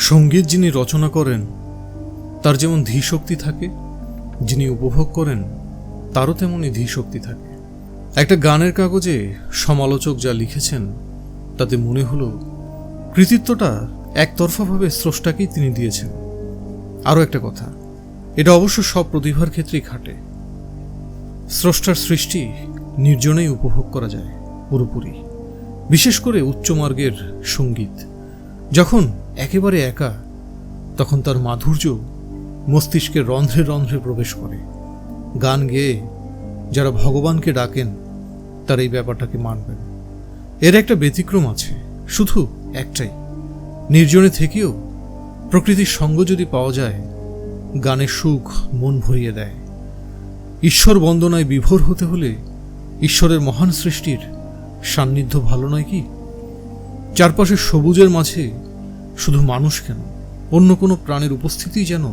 সংগীত যিনি রচনা করেন, তার যেমন ধীশক্তি থাকে, যিনি উপভোগ করেন, তারও তেমনই ধীশক্তি থাকে। একটা গানের কাগজে সমালোচক যা লিখেছেন, তাতে মনে হলো কৃতিত্বটা একতরফাভাবে স্রষ্টাকেই তিনি দিয়েছেন। আরও একটা কথা, এটা অবশ্য সব প্রতিভার ক্ষেত্রেই খাটে। স্রষ্টার সৃষ্টি নির্জনেই উপভোগ করা যায়, পুরোপুরি। বিশেষ করে উচ্চমার্গের সংগীত, যখন একেবারে একা, তখন তার মাধুর্য মস্তিষ্কের রন্ধ্রে রন্ধ্রে প্রবেশ করে। গান গেয়ে যারা ভগবানকে ডাকেন, তারা এই ব্যাপারটাকে মানবেন। এর একটা ব্যতিক্রম আছে, শুধু একটাই। নির্জনে থেকেও প্রকৃতির সঙ্গ যদি পাওয়া যায় গানের সুখ মন ভরিয়ে দেয়। ঈশ্বর বন্দনায় বিভোর হতে হলে ঈশ্বরের মহান সৃষ্টির সান্নিধ্য ভালো নয় কি? চারপাশে সবুজের মাঝে শুধু মানুষ কেন? অন্য কোনো প্রাণের উপস্থিতি যেন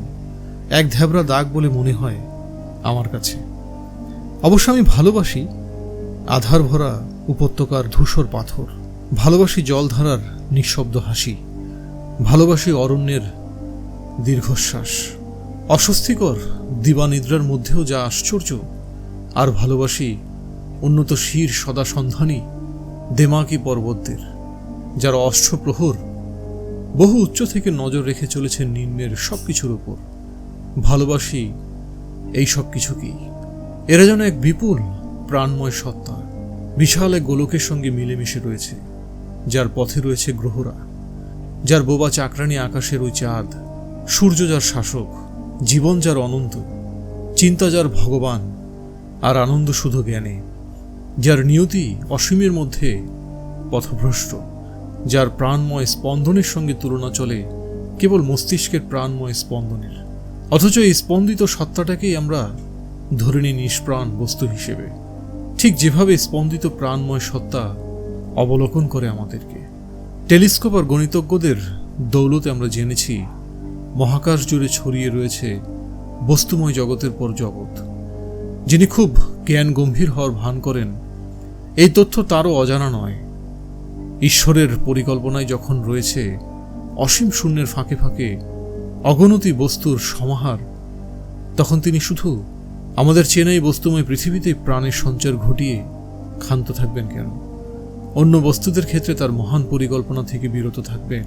এক ধ্যাবরা দাগ বলে মনে হয় আমার কাছে। অবশ্য আমি ভালোবাসি আধার ভরা উপত্যকার ধূসর পাথর। ভালোবাসি জলধারার নিঃশব্দ হাসি। ভালোবাসি অরণ্যের দীর্ঘশ্বাস। অস্বস্তিকর দিবানিদ্রার মধ্যেও যা আশ্চর্য, আর ভালোবাসি উন্নত শির সদা সন্ধানী দেমাকি পর্বতদের যারা অষ্টপ্রহর বহু উচ্চ থেকে নজর রেখে চলেছে নিম্নের সব কিছুর ওপর ভালোবাসি এই সব কিছুকেই এরা যেন এক বিপুল, প্রাণময় সত্তা, বিশাল এক গোলকের সঙ্গে মিলেমিশে রয়েছে, যার পথে রয়েছে গ্রহরা, যার বোবা চাকরানি আকাশের ওই চাঁদ, সূর্য যার শাসক, জীবন যার অনন্ত, চিন্তা যার ভগবান, আর আনন্দ শুধু জ্ঞানে, যার নিয়তি অসীমের মধ্যে পথভ্রষ্ট। যার প্রাণময় স্পন্দনের সঙ্গে তুলনা চলে কেবল মস্তিষ্কের প্রাণময় স্পন্দনের। অথচ এই স্পন্দিত সত্তাটাকেই আমরা ধরে নিই নিষ্প্রাণ বস্তু হিসেবে ঠিক যেভাবে স্পন্দিত প্রাণময় সত্তা অবলোকন করে আমাদেরকে। টেলিস্কোপ আর গণিতজ্ঞদের দৌলতে আমরা জেনেছি, মহাকাশ জুড়ে ছড়িয়ে রয়েছে বস্তুময় জগতের পর জগৎ। যিনি খুব জ্ঞান গম্ভীর হওয়ার ভান করেন, এই তথ্য তারও অজানা নয়। ঈশ্বরের পরিকল্পনায় যখন রয়েছে, অসীম শূন্যের ফাঁকে ফাঁকে অগণতি বস্তুর সমাহার, তখন তিনি শুধু আমাদের চেনাই বস্তুময় পৃথিবীতে প্রাণের সঞ্চার ঘটিয়ে ক্ষান্ত থাকবেন কেন? অন্য বস্তুদের ক্ষেত্রে তার মহান পরিকল্পনা থেকে বিরত থাকবেন,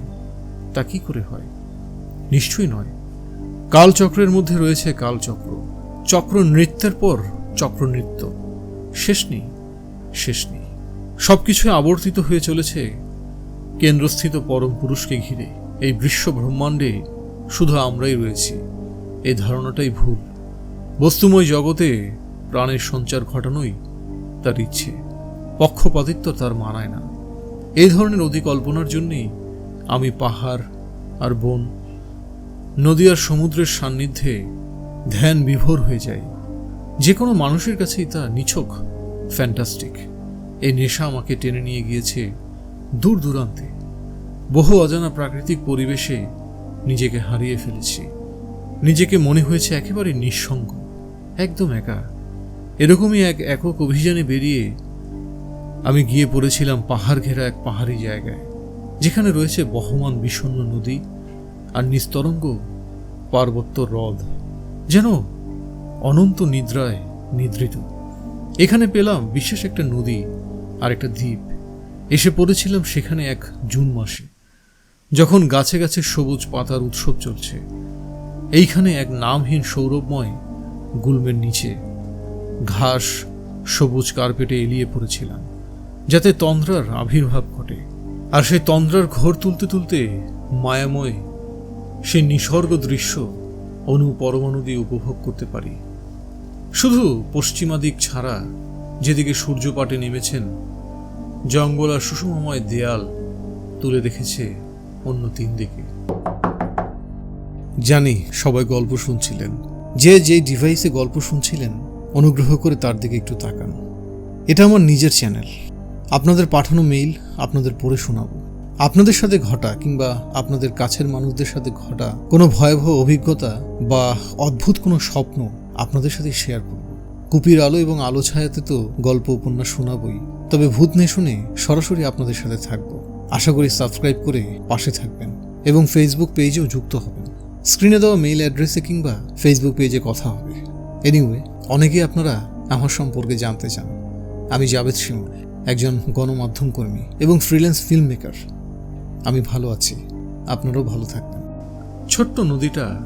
তা কি করে হয়? নিশ্চয়ই নয়। কালচক্রের মধ্যে রয়েছে কালচক্র। চক্র নৃত্যের পর চক্র নৃত্য। শেষ নেই শেষ নেই। সবকিছু আবর্তিত হয়ে চলেছে। কেন্দ্রস্থিত পরম পুরুষকে ঘিরে এই বিশ্ব ব্রহ্মাণ্ডে শুধু আমরাই রয়েছি। এই ধারণাটাই ভুল। বস্তুময় জগতে প্রাণের সঞ্চার ঘটানোই তার ইচ্ছে। পক্ষপাতিত্ব তার মানায় না। এই ধরনের অধিকল্পনার জন্যেই আমি পাহাড় আর বন, নদী আর সমুদ্রের সান্নিধ্যে ধ্যান বিভোর হয়ে যাই। যে কোনো মানুষের কাছেই তা নিছক, ফ্যান্টাস্টিক। এই নেশা আমাকে টেনে নিয়ে গিয়েছে দূর দূরান্তে। বহু অজানা প্রাকৃতিক পরিবেশে নিজেকে হারিয়ে ফেলেছি। নিজেকে মনে হয়েছে একেবারে নিঃসঙ্গ, একদম একা। এরকমই এক একক অভিযানে বেরিয়ে আমি গিয়ে পড়েছিলাম পাহাড় ঘেরা এক পাহাড়ি জায়গায়, যেখানে রয়েছে বহমান বিষণ্ণ নদী আর নিস্তরঙ্গ পার্বত্য হ্রদ, যেন অনন্ত নিদ্রায় নিদ্রিত। এখানে পেলাম বিশেষ একটা নদী আর একটা দ্বীপ। এসে পড়েছিলাম সেখানে এক জুন মাসে, যখন গাছে গাছে সবুজ পাতার উৎসব চলছে। এইখানে এক নামহীন সৌরভময় গুল্মের নিচে ঘাস, সবুজ কার্পেটে এলিয়ে পড়েছিলাম, যাতে তন্দ্রার আবির্ভাব ঘটে। আর সেই তন্দ্রার ঘোর তুলতে তুলতে মায়াময় সেই নিসর্গ দৃশ্য অনু পরমাণু দিয়ে উপভোগ করতে পারি। শুধু পশ্চিমা দিক ছাড়া যেদিকে সূর্যপাটে নেমেছেন জঙ্গল আর সুষমময় দেয়াল তুলে রেখেছে অন্য তিন দিকে। জানি সবাই গল্প শুনছিলেন। যে যে ডিভাইসে গল্প শুনছিলেন, অনুগ্রহ করে তার দিকে একটু তাকান। এটা আমার নিজের চ্যানেল আপনাদের পাঠানো মেইল আপনাদের পড়ে শোনাবো। আপনাদের সাথে ঘটা কিংবা আপনাদের কাছের মানুষদের সাথে ঘটা কোনো ভয়াবহ অভিজ্ঞতা বা অদ্ভুত কোনো স্বপ্ন আপনাদের সাথে শেয়ার করব। কুপির আলো এবং আলো ছায়াতে তো গল্প উপন্যাস শোনাবই। তবে ভূত শুনে সরাসরি আপনাদের সাথে থাকব। আশা করি সাবস্ক্রাইব করে পাশে থাকবেন এবং ফেসবুক পেজেও যুক্ত হবেন। স্ক্রিনে দেওয়া মেইল অ্যাড্রেসে কিংবা ফেসবুক পেজে কথা হবে। এনিওয়ে অনেকেই আপনারা আমার সম্পর্কে জানতে চান। আমি জাভেদ শিমুল, একজন গণমাধ্যম কর্মী এবং ফ্রিল্যান্স ফিল্ম মেকার আমি ভালো আছি, আপনারাও ভালো থাকবেন। ছোট্ট নদীটা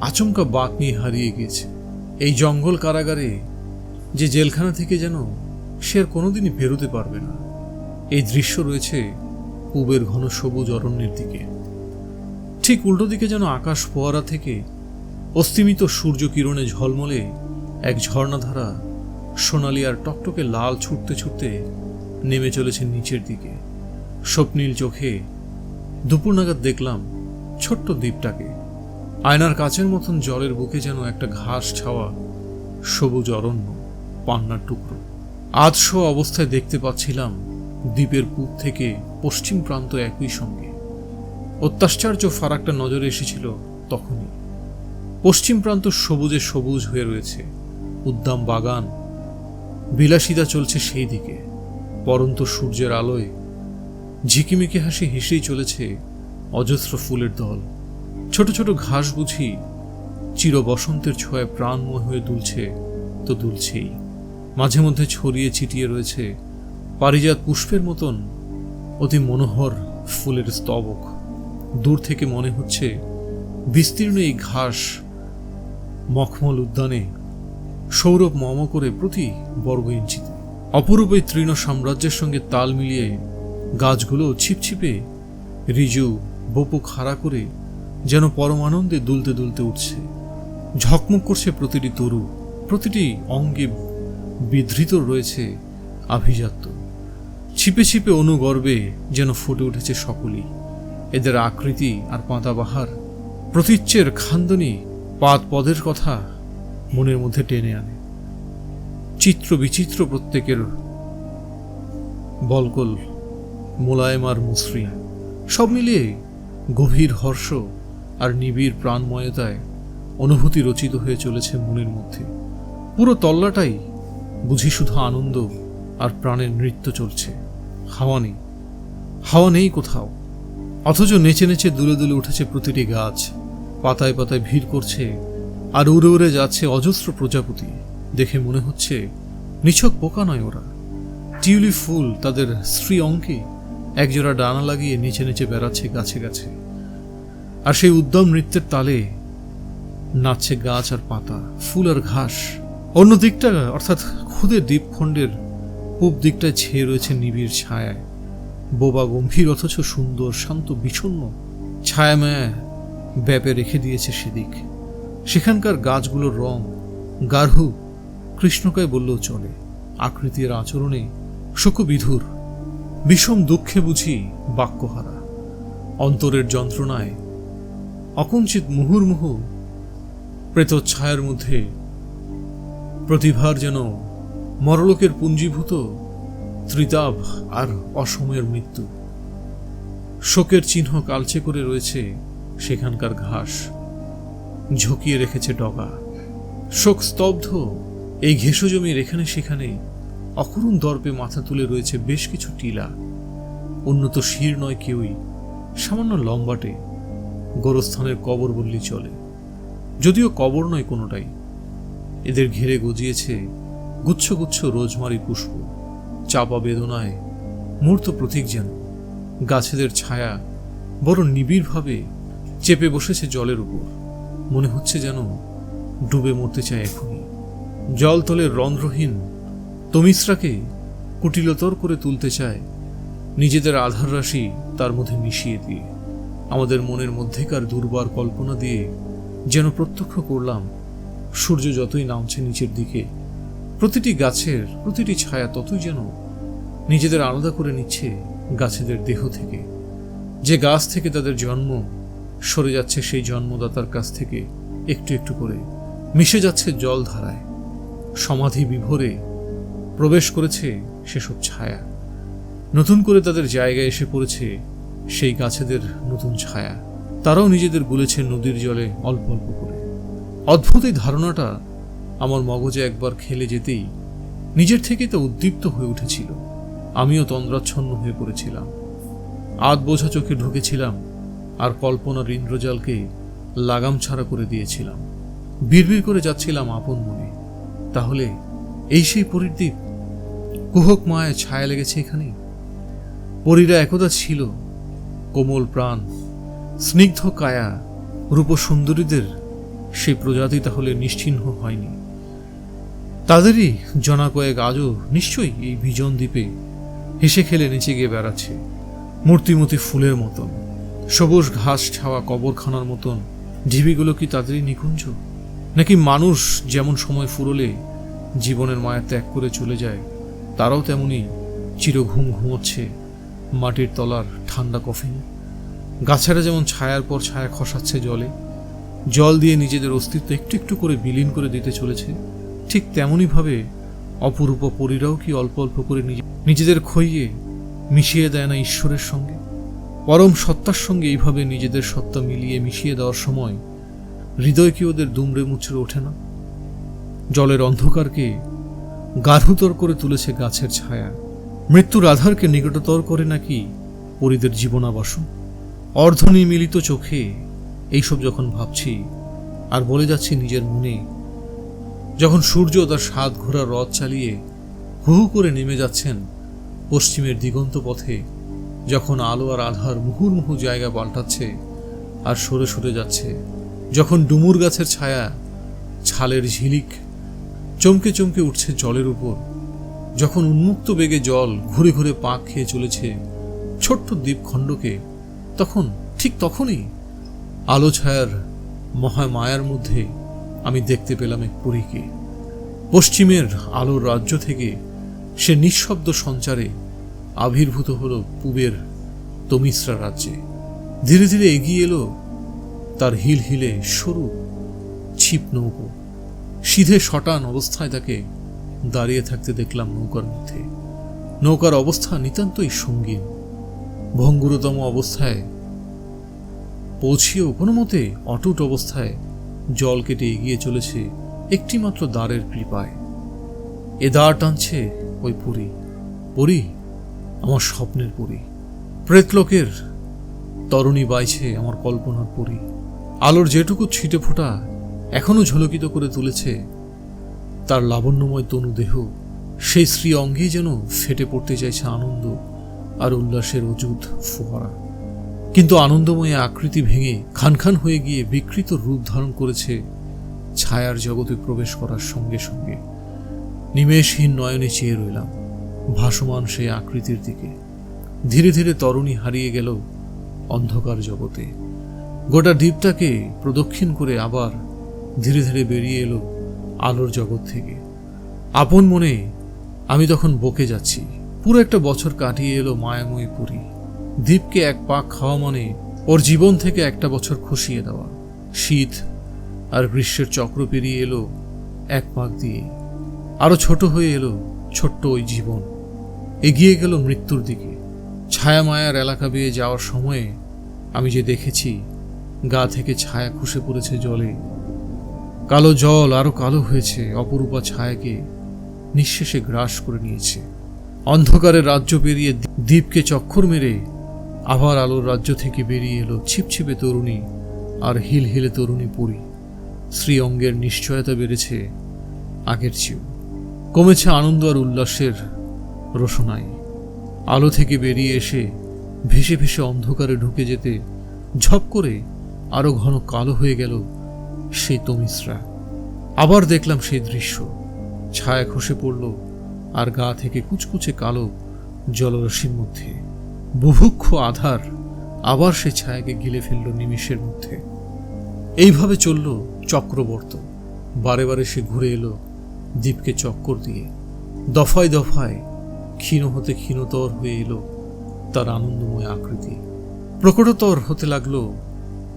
আচমকা বাঁক নিয়ে হারিয়ে গিয়েছে। এই জঙ্গল কারাগারে যে জেলখানা থেকে যেন সে আর কোনোদিনই বেরোতে পারবে না। এই দৃশ্য রয়েছে পূবের ঘন সবুজ অরণ্যের দিকে। ঠিক উল্টো দিকে যেন আকাশ ফোয়ারা থেকে অস্তিমিত সূর্য কিরণে ঝলমলে এক ঝর্ণাধারা সোনালি আর টকটকে লাল ছুটতে ছুটতে নেমে চলেছে নিচের দিকে। স্বপ্নীল চোখে দুপুর নাগাদ দেখলাম ছোট্ট দ্বীপটাকে। আয়নার কাচের মতন জলের বুকে যেন একটা ঘাস ছাওয়া সবুজ অরণ্য, পান্নার টুকরো। আধশো অবস্থায় দেখতে পাচ্ছিলাম দ্বীপের পূব থেকে পশ্চিম প্রান্ত একই সঙ্গে। অত্যাশ্চর্য ফারাকটা নজরে এসেছিল তখনই। পশ্চিম প্রান্ত সবুজে সবুজ হয়ে রয়েছে, উদ্দাম বাগান। বিলাসিতা চলছে সেই দিকে, পরন্ত সূর্যের আলোয়। ঝিকিমিকি হাসি হেসেই চলেছে অজস্র ফুলের দল। ছোট ছোট ঘাস বুঝি চির বসন্তের ছোঁয়ায় প্রাণময় হয়ে দুলছে, তো দুলছেই। মাঝে মধ্যে ছড়িয়ে ছিটিয়ে রয়েছে পারিজাত পুষ্পের মতন অতি মনোহর ফুলের স্তবক। দূর থেকে মনে হচ্ছে বিস্তীর্ণ এই ঘাস মখমল উদ্যানে সৌরভ মম করে প্রতি বর্গ ইঞ্চিতে। অপরূপ এই তৃণ সাম্রাজ্যের সঙ্গে তাল মিলিয়ে গাছগুলো ছিপছিপে রিজু বপু খাড়া করে যেন পরমানন্দে দুলতে দুলতে উঠছে। ঝকমক করছে প্রতিটি তরু, প্রতিটি অঙ্গে বিধৃত রয়েছে আভিজাত্য। ছিপে ছিপে অনুগর্বে যেন ফুটে উঠেছে সকলেই। এদের আকৃতি আর পাতাবাহার প্রতীচ্যের খান্দনি পাদ পদের কথা মনের মধ্যে টেনে আনে। চিত্র বিচিত্র প্রত্যেকের বলকল মোলায়েম আর মসৃণ। সব মিলিয়ে গভীর হর্ষ আর নিবিড় প্রাণময়তায় অনুভূতি রচিত হয়ে চলেছে মনের মধ্যে। পুরো তল্লাটাই বুঝি শুধু আনন্দ আর প্রাণের নৃত্য চলছে। হাওয়া নেই। হাওয়া নেই কোথাও। অথচ নেচে নেচে দুলে দুলে উঠেছে প্রতিটি গাছ। পাতায় পাতায় ভিড় করছে আর উড়ে উড়ে যাচ্ছে অজস্র প্রজাপতি। দেখে মনে হচ্ছে নিছক পোকা নয় ওরা। টিউলি ফুল তাদের স্ত্রী অঙ্কে একজোড়া ডানা লাগিয়ে নিচে নিচে বেড়াচ্ছে গাছে গাছে। আর সেই উদ্যম নৃত্যের তালে নাচছে গাছ আর পাতা, ফুল আর ঘাস। অন্য দিকটা, অর্থাৎ খুদে দ্বীপখণ্ডের পূব দিকটায় ছেয়ে রয়েছে নিবিড় ছায়ায়। বোবা গম্ভীর, অথচ সুন্দর, শান্ত, বিচ্ছন্ন ছায়ামায়া ব্যাপে রেখে দিয়েছে সেদিক। সেখানকার গাছগুলোর রং গার্হু কৃষ্ণকায় বললেও চলে। আকৃতির আচরণে শোকবিধুর, বিষম দুঃখে বুঝি বাক্যহারা। অন্তরের যন্ত্রণায় অকঞ্চিত মুহুর্মুহু প্রেত ছায়ার মধ্যে প্রতিভার যেন মরলোকের পুঞ্জীভূত ত্রিতাভ আর অসময়ের মৃত্যু। শোকের চিহ্ন কালচে করে রয়েছে সেখানকার ঘাস। ঝুঁকিয়ে রেখেছে ডগা। শোক স্তব্ধ এই ঘেঁষো জমির এখানে সেখানে অকরুণ দর্পে মাথা তুলে রয়েছে বেশ কিছু টিলা। উন্নত শির নয় কেউই, সামান্য লম্বাটে গোরস্থানের কবর বললি চলে। যদিও কবর নয় কোনোটাই এদের ঘিরে গজিয়েছে গুচ্ছ গুচ্ছ রোজমারি পুষ্প, চাপা বেদনায় মূর্ত প্রতীক যেন। গাছেদের ছায়া বড় নিবিড়ভাবে চেপে বসেছে জলের উপর। মনে হচ্ছে যেন ডুবে মরতে চায় এখনই। জলতলের রন্ধ্রহীন তমিশ্রাকে কুটিলতর করে তুলতে চায় নিজেদের আধার রাশি তার মধ্যে মিশিয়ে দিয়ে। আমাদের মনের মধ্যেকার দুর্বার কল্পনা দিয়ে যেন প্রত্যক্ষ করলাম সূর্য যতই নামছে নিচের দিকে, প্রতিটি গাছের প্রতিটি ছায়া ততই যেন নিজেদের আলাদা করে নিচ্ছে গাছেদের দেহ থেকে। যে গাছ থেকে তাদের জন্ম সরে যাচ্ছে, সেই জন্মদাতার কাছ থেকে একটু একটু করে মিশে যাচ্ছে জল ধারায়। সমাধি বিভোরে প্রবেশ করেছে সেসব ছায়া। নতুন করে তাদের জায়গায় এসে পড়েছে সেই গাছেদের নতুন ছায়া। তারাও নিজেদের গুলেছে নদীর জলে অল্প অল্প করে। অদ্ভুত এই ধারণাটা আমার মগজে একবার খেলে যেতেই নিজের থেকে তা উদ্দীপ্ত হয়ে উঠেছিল। আমিও তন্দ্রাচ্ছন্ন হয়ে পড়েছিলাম। আধ বোঝা চোখে ঢুকেছিলাম আর কল্পনার ইন্দ্রজালকে লাগাম ছাড়া করে দিয়েছিলাম। বিড়বিড় করে যাচ্ছিলাম আপন মনে। তাহলে এই সেই পরীর দ্বীপ কুহক মায়ের ছায়া লেগেছে এখানে পরীরা একদা ছিল, কোমল প্রাণ, স্নিগ্ধ কায়া রূপ সুন্দরীদের সেই প্রজাতি তাহলে নিশ্চিহ্ন হয়নি। তাদেরই জনা কয়েক আজও নিশ্চয়ই এই বিজন দ্বীপে হেসে খেলে নিচে গিয়ে বেড়াচ্ছে। মূর্তিমতি ফুলের মতন, সবুজ ঘাস ছাওয়া কবরখানার মতন, ঢিবিগুলো কি তাদেরই নিকুঞ্জ? নাকি মানুষ যেমন সময় ফুরলে জীবনের মায়া ত্যাগ করে চলে যায়, তারাও তেমনি চিরঘুম ঘুমোচ্ছে মাটির তলার ঠান্ডা কফিনে। গাছেরা যেমন ছায়ার পর ছায়া খসাচ্ছে জলে জল দিয়ে নিজেদের অস্তিত্ব একটু একটু করে বিলীন করে দিতে চলেছে। ঠিক তেমনইভাবে অপরূপ পরীরাও কি অল্প অল্প করে নিজে- নিজেদের খইয়ে মিশিয়ে দেয় না ঈশ্বরের সঙ্গে? পরম সত্তার সঙ্গে এইভাবে নিজেদের সত্তা মিলিয়ে মিশিয়ে দেওয়ার সময় হৃদয় কি ওদের দুমড়ে মুচড়ে ওঠে না? জলের অন্ধকারকে গাঢ়তর করে তুলেছে গাছের ছায়া। মৃত্যুর আধারকে নিকটতর করে নাকি পরিদের জীবনাবাসন? অর্ধনিমিলিত চোখে এইসব যখন ভাবছি, আর বলে যাচ্ছি নিজের মনে, যখন সূর্য তার সাত ঘোড়া রথ চালিয়ে হু করে নেমে যাচ্ছেন পশ্চিমের দিগন্ত পথে, যখন আলো আর আধার মুহুর্মুহু জায়গা পাল্টাচ্ছে আর সরে সরে যাচ্ছে, যখন ডুমুর গাছের ছায়া ছালের ঝিলিক চমকে চমকে উঠছে জলের উপর, যখন উন্মুক্ত বেগে জল ঘুরে ঘুরে পাক খেয়ে চলেছে ছোট্ট দ্বীপখণ্ডকে, তখন, ঠিক তখনই আলো ছায়ার মহা মায়ার মধ্যে আমি দেখতে পেলাম এক পরীকে। পশ্চিমের আলোর রাজ্য থেকে সে নিঃশব্দ সঞ্চারে আবির্ভূত হল পূবের তমিশ্রা রাজ্যে। ধীরে ধীরে এগিয়ে এলো তার হিল হিলে সরু, ছিপ নৌকো। সিধে শটান অবস্থায় তাকে দাঁড়িয়ে থাকতে দেখলাম নৌকার মধ্যে। নৌকার অবস্থা নিতান্তই সঙ্গীন। ভঙ্গুরতম অবস্থায় পৌঁছিয়েও কোনো মতে অটুট অবস্থায় জল কেটে এগিয়ে চলেছে একটিমাত্র দ্বারের কৃপায়। এ দ্বার টানছে ওই পুরী। পুরী আমার স্বপ্নের পুরী। প্রেতলোকের তরুণী বাইছে আমার কল্পনার পুরী। আলোর যেটুকু ছিটে ফোঁটা এখনও ঝলকিত করে তুলেছে তার লাবণ্যময় তনু দেহ। সেই শ্রী অঙ্গে যেন ফেটে পড়তে চাইছে আনন্দ আর উল্লাসের অযুত ফোয়ারা। কিন্তু আনন্দময় আকৃতি ভেঙে খান খান হয়ে গিয়ে বিকৃত রূপ ধারণ করেছে ছায়ার জগতে প্রবেশ করার সঙ্গে সঙ্গে। নিমেষহীন নয়নে চেয়ে রইলাম, ভাসমান সেই আকৃতির দিকে। ধীরে ধীরে তরুণী হারিয়ে গেল অন্ধকার জগতে। গোটা দ্বীপটাকে প্রদক্ষিণ করে আবার ধীরে ধীরে বেরিয়ে এলো আলোর জগৎ থেকে। আপন মনে আমি তখন বকে যাচ্ছি। পুরো একটা বছর কাটিয়ে এলো মায়াময়ী পুরী। দ্বীপকে এক পাক খাওয়া মানে ওর জীবন থেকে একটা বছর খসিয়ে দেওয়া। শীত আর গ্রীষ্মের চক্র পেরিয়ে এলো এক পাক দিয়ে। আরও ছোট হয়ে এলো ছোট্ট ওই জীবন। এগিয়ে গেল মৃত্যুর দিকে। ছায়া মায়ার এলাকা বেয়ে যাওয়ার সময়ে আমি যে দেখেছি, গা থেকে ছায়া খসে পড়েছে জলে। কালো জল আরও কালো হয়েছে, অপরূপা ছায়াকে নিঃশেষে গ্রাস করে নিয়েছে। অন্ধকারের রাজ্য পেরিয়ে দ্বীপকে চক্ষর মেরে আবার আলোর রাজ্য থেকে বেরিয়ে এলো ছিপছিপে তরুণী আর হিল হিলে তরুণী পুরী। শ্রী অঙ্গের নিশ্চয়তা বেড়েছে আগের চেয়েও। কমেছে আনন্দ আর উল্লাসের রোশনাই। আলো থেকে বেরিয়ে এসে ভেসে ভেসে অন্ধকারে ঢুকে যেতে ঝপ করে আরও ঘন কালো হয়ে গেল সেই তমিশ্রা। আবার দেখলাম সেই দৃশ্য। ছায়া খসে পড়ল আর গা থেকে কুচকুচে কালো জলরসির মধ্যে। বুভুক্ষ আধার আবার সে ছায়াকে গিলে ফেলল নিমিষের মধ্যে। এইভাবে চলল চক্রবর্ত। বারে বারে সে ঘুরে এলো দ্বীপকে চক্কর দিয়ে। দফায় দফায় ক্ষীণ হতে ক্ষীণতর হয়ে এলো তার আনন্দময় আকৃতি। প্রকটতর হতে লাগল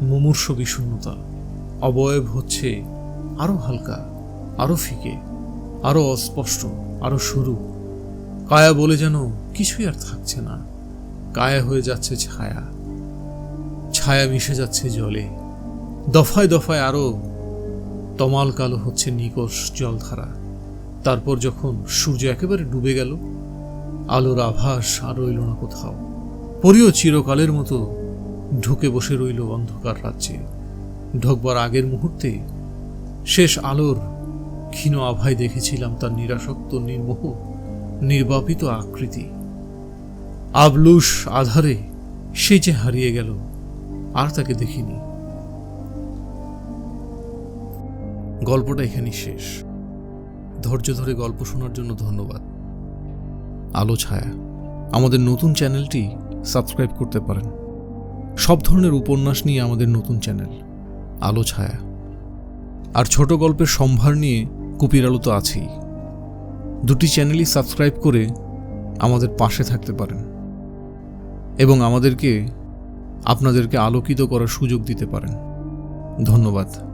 মুমূর্ষ বিষণ্ণতা। অবয়ব হচ্ছে আরও হালকা, আরও ফিকে, আরও অস্পষ্ট, আরও সরু। কায়া বলে যেন কিছুই আর থাকছে না। কায়া হয়ে যাচ্ছে ছায়া। ছায়া মিশে যাচ্ছে জলে। দফায় দফায় আরও তমাল কালো হচ্ছে নিকষ জলধারা। তারপর যখন সূর্য একেবারে ডুবে গেল, আলোর আভাস আর রইল না কোথাও। পরিও চিরকালের মতো ঢুকে বসে রইল অন্ধকার রাজ্যে। ঢোকবার আগের মুহূর্তে শেষ আলোর ক্ষীণ আভায় দেখেছিলাম তার নিরাসক্ত, নির্মোহ, নির্বাপিত আকৃতি। আবলুস আধারে সে যে হারিয়ে গেল, আর তাকে দেখিনি। গল্পটা এখানেই শেষ। ধৈর্য ধরে গল্প শোনার জন্য ধন্যবাদ। আলো, ছায়া। আমাদের নতুন চ্যানেলটি সাবস্ক্রাইব করতে পারেন। সব ধরনের উপন্যাস নিয়ে আমাদের নতুন চ্যানেল, আলো, ছায়া। আর ছোট গল্পের সম্ভার নিয়ে কুপির আলো তো আছেই। দুটি চ্যানেলই সাবস্ক্রাইব করে আমাদের পাশে থাকতে পারেন। এবং আমাদেরকে আপনাদেরকে আলোকিত করার সুযোগ দিতে পারেন। ধন্যবাদ।